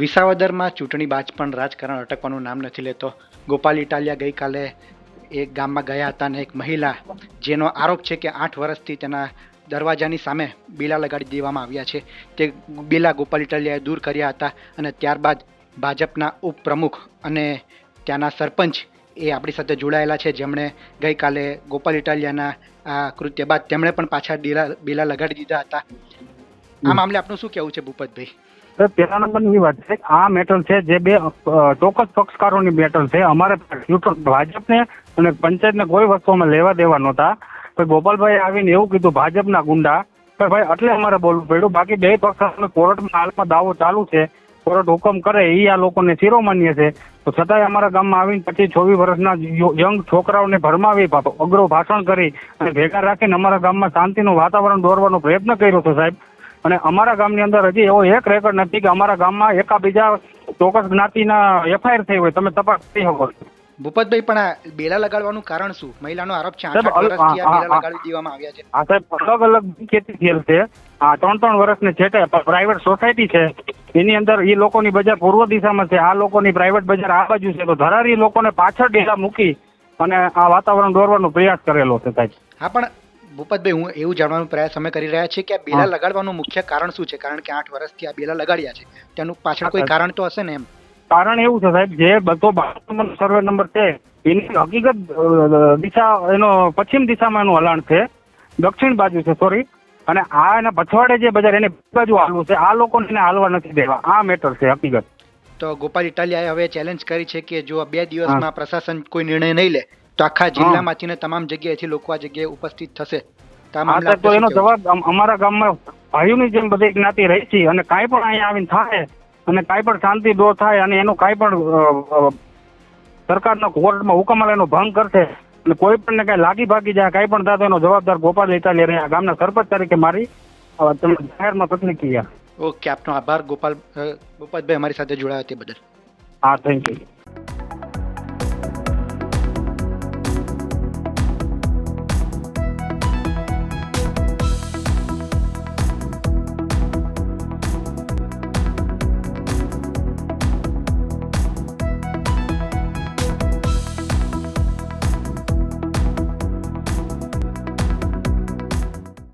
વિસાવદરમાં ચૂંટણી બાદ પણ રાજકારણ અટકવાનું નામ નથી લેતો. ગોપાલ ઇટાલિયા ગઈકાલે એક ગામમાં ગયા હતા અને એક મહિલા જેનો આરોપ છે કે આઠ વર્ષથી તેના દરવાજાની સામે બીલા લગાડી દેવામાં આવ્યા છે. તે બીલા ગોપાલ ઇટાલિયાએ દૂર કર્યા હતા અને ત્યારબાદ ભાજપના ઉપપ્રમુખ અને ત્યાંના સરપંચ એ આપણી સાથે જોડાયેલા છે. જેમણે ગઈકાલે ગોપાલ ઇટાલિયાના આ કૃત્ય બાદ તેમણે પણ પાછા બીલા બીલા લગાડી દીધા હતા. આ મામલે આપનું શું કહેવું છે ભૂપતભાઈ? પેલા નંબરની વાત છે, આ મેટર છે જે બે ચોક્કસ પક્ષકારોની મેટર છે. અમારે ભાજપને અને પંચાયતને કોઈ વસ્તુમાં લેવા દેવા નહોતા. પછી ગોપાલભાઈ આવીને એવું કીધું, ભાજપના ગુંડા. પણ ભાઈ, એટલે અમારે બોલવું પડ્યું. બાકી બે પક્ષકારોને કોર્ટમાં હાલમાં દાવો ચાલુ છે. કોર્ટ હુકમ કરે એ આ લોકોને શિરોમાન્ય છે. તો છતાંય અમારા ગામમાં આવીને પછી છવ્વીસ વર્ષના યંગ છોકરાઓને ભરમાવી અઘરો ભાષણ કરી અને ભેગા રાખીને અમારા ગામમાં શાંતિનું વાતાવરણ દોરવાનો પ્રયત્ન કર્યો હતો સાહેબ. અને અમારા ગામની અંદર હજી એવો એક રેકોર્ડ નથી કે અમારા ગામમાં એકાબીજા ચોક્કસ જ્ઞાતિના એફઆઈઆર થઈ હોય. તમે તપાસ કરી શકો ભૂપતભાઈ પણ આ બેલા લગાડવાનું કારણ શું? મહિલાનો આરોપ છે લગાડી દેવામાં આવ્યા છે. આ સાહેબ અલગ અલગ ખેતી થયેલ છે. આ ત્રણ ત્રણ વર્ષની છેટે પ્રાઇવેટ સોસાયટી છે. એની અંદર એ લોકોની બજાર પૂર્વ દિશામાં છે. આ લોકોની પ્રાઇવેટ બજાર આ બાજુ છે. તો ધરારી લોકોને પાછળ ડેલા મૂકી અને આ વાતાવરણ દોરવાનો પ્રયાસ કરેલો છે સાહેબ. હા પણ ભૂપતભાઈ હું એવું જાણવાનો પ્રયાસ અમે કરી રહ્યા છીએ કે આ બેલા લગાડવાનું મુખ્ય કારણ શું છે? કારણ કે આઠ વર્ષથી આ બેલા લગાડ્યા છે. તેનું પાછળ કોઈ કારણ તો હશે ને એમ? કારણ એવું છે સાહેબ જે બધો બાર સર્વે નંબર છે એની હકીકત દિશા એનો પશ્ચિમ દિશામાં એનું હલાણ છે દક્ષિણ બાજુ છે સોરી અને આ એના પછવાડે જે બજાર એને બાજુ હાલવું છે આ લોકોને એને હાલવા નથી દેવા. આ મેટર છે હકીકત. તો ગોપાલ ઇટાલિયાએ હવે ચેલેન્જ કરી છે કે જો આ બે દિવસમાં પ્રશાસન કોઈ નિર્ણય નહીં લે તો આખા જિલ્લામાંથી ને તમામ જગ્યાએથી લોકો આ જગ્યાએ ઉપસ્થિત થશે. તો એનો જવાબ અમારા ગામમાં ભાઈઓની જેમ બધી જ્ઞાતિ રહી છે અને કાંઈ પણ અહીંયા આવીને થાય અને કાંઈ પણ શાંતિ દો થાય અને એનું કાંઈ પણ સરકારના કોર્ટમાં હુકમ એનો ભંગ કરશે અને કોઈ પણ ને કાંઈ લાગી ભાગી જાય કાંઈ પણ થાય એનો જવાબદાર ગોપાલ ઇટાલિયા રહ્યા. ગામના સરપંચ તરીકે મારી તમે જાહેરમાં તકલીફ યા ઓકે આપનો આભાર. ગોપાલ ગોપાલભાઈ અમારી સાથે જોડાયા તે બદલ. હા થેન્ક યુ